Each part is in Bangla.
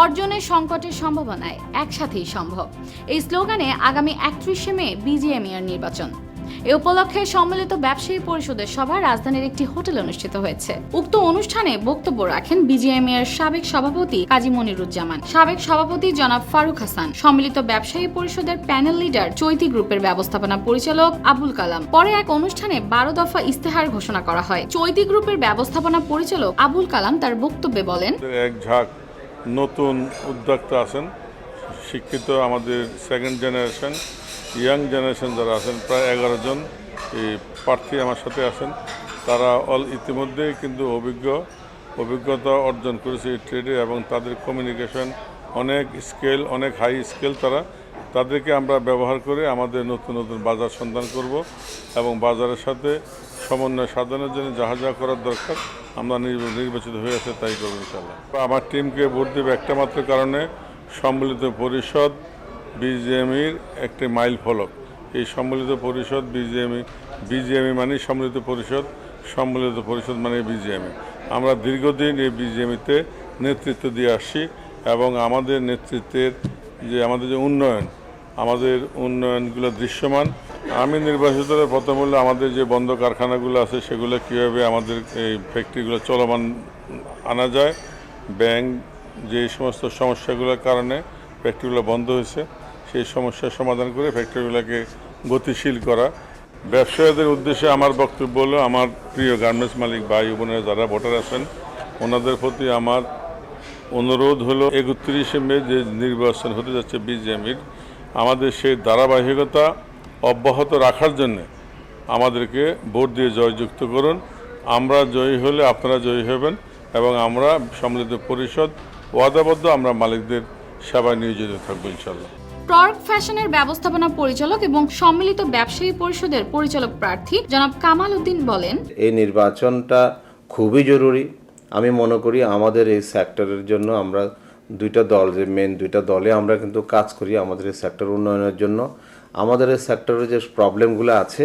অর্জনের সংকটের সম্ভাবনায় একসাথেই সম্ভব। এই স্লোগানে আগামী একত্রিশে মে বিজিএমইআর নির্বাচন। এ উপলক্ষে সম্মিলিত ব্যবসায়ী পরিষদের সভা রাজধানীর একটি হোটেলে অনুষ্ঠিত হয়েছে। উক্ত অনুষ্ঠানে বক্তব্য রাখেন বিজিএমইআর সাবেক সভাপতি কাজী মনিরুজ্জামান। সাবেক সভাপতি জনাব ফারুক হাসান। সম্মিলিত ব্যবসায়ী পরিষদের প্যানেল লিডার চৈতি গ্রুপের ব্যবস্থাপনা পরিচালক আবুল কালাম। পরে এক অনুষ্ঠানে বারো দফা ইস্তেহার ঘোষণা করা হয়। চৈতি গ্রুপের ব্যবস্থাপনা পরিচালক আবুল কালাম তার বক্তব্যে বলেন, এক ঝাঁক নতুন উদ্যোক্তা আছেন, শিক্ষিত আমাদের সেকেন্ড জেনারেশন ইয়াং জেনারেশন যারা আছেন, প্রায় এগারো জন এই প্রার্থী আমার সাথে আছেন। তারা অল ইতিমধ্যেই কিন্তু অভিজ্ঞ, অভিজ্ঞতা অর্জন করেছে এই ট্রেডে এবং তাদের কমিউনিকেশন অনেক স্কেল অনেক হাই স্কেল তারা তাদেরকে আমরা ব্যবহার করে আমাদের নতুন নতুন বাজার সন্ধান করব এবং বাজারের সাথে সমন্বয় সাধনের জন্য যাহা যা করার দরকার আমরা নির্ব- নির্বাচিত হয়ে আছে তাই করব ইনশাল্লাহ আমার টিমকে ভোট দেবে একটা মাত্র কারণে সম্মিলিত পরিষদ বিজিএমির একটি মাইল ফলক। এই সম্মিলিত পরিষদ বিজিএমই বিজিএমই মানে সম্মিলিত পরিষদ সম্মিলিত পরিষদ মানে বিজিএমই। আমরা দীর্ঘদিন এই বিজিএমিতে নেতৃত্ব দিয়ে আসছি এবং আমাদের নেতৃত্বের যে, আমাদের যে উন্নয়ন আমাদের উন্নয়নগুলো দৃশ্যমান। আমি নির্বাচিত প্রথম হলে আমাদের যে বন্ধ কারখানাগুলো আছে, সেগুলো কীভাবে আমাদের এই ফ্যাক্টরিগুলো চলমান আনা যায়, ব্যাংক যে সমস্ত সমস্যাগুলোর কারণে ফ্যাক্টরিগুলো বন্ধ হয়েছে, সেই সমস্যার সমাধান করে ফ্যাক্টরিগুলোকে গতিশীল করা। ব্যবসায়ীদের উদ্দেশ্যে আমার বক্তব্য হলো, আমার প্রিয় গার্মেন্টস মালিক ভাই বোনেরা যারা ভোটার আছেন, ওনাদের প্রতি আমার অনুরোধ হলো একত্রিশে মে যে নির্বাচন হতে যাচ্ছে বিজেপির আমাদের সেই ধারাবাহিকতা অব্যাহত রাখার জন্য আমাদেরকে ভোট দিয়ে জয়যুক্ত করুন। আমরা জয়ী হলে আপনারা জয়ী হবেন এবং আমরা সম্মিলিত পরিষদ ওয়াদাবদ্ধ আমরা মালিকদের সেবায় নিয়োজিত থাকব ইনশাল্লাহ টর্ক ফ্যাশনের ব্যবস্থাপনা পরিচালক এবং সম্মিলিত ব্যবসায়ী পরিষদের পরিচালক প্রার্থী জনাব কামাল উদ্দিন বলেন এই নির্বাচনটা খুবই জরুরি। আমি মনে করি আমাদের এই সেক্টরের জন্য আমরা দুইটা দল, যে মেন দুইটা দলে আমরা কিন্তু কাজ করি আমাদের এই সেক্টর উন্নয়নের জন্য। আমাদের এই সেক্টরের যে প্রবলেমগুলো আছে,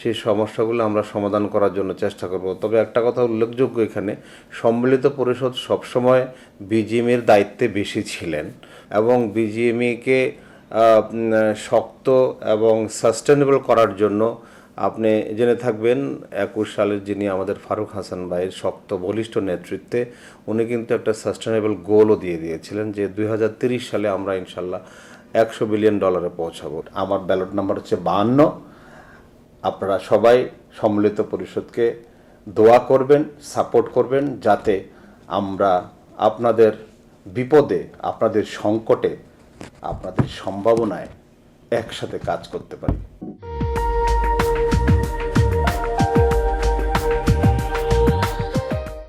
সেই সমস্যাগুলো আমরা সমাধান করার জন্য চেষ্টা করব। তবে একটা কথা উল্লেখযোগ্য এখানে, সম্মিলিত পরিষদ সবসময় বিজিএমের দায়িত্বে বেশি ছিলেন এবং বিজিএমইকে শক্ত এবং সাস্টেনেবল করার জন্য আপনি জেনে থাকবেন, একুশ সালের যিনি আমাদের ফারুক হাসান ভাইয়ের শক্ত বলিষ্ঠ নেতৃত্বে, উনি কিন্তু একটা সাস্টেনেবল গোলও দিয়ে দিয়েছিলেন যে দুই সালে আমরা ইনশাল্লাহ একশো বিলিয়ন ডলারে পৌঁছাবো। আমার ব্যালট নাম্বার হচ্ছে বাহান্ন। আপনারা সবাই সম্মিলিত পরিষদকে দোয়া করবেন সাপোর্ট করবেন, যাতে আমরা আপনাদের বিপদে, আপনাদের সংকটে, আপনাদের সম্ভাবনায় একসাথে কাজ করতে পারি।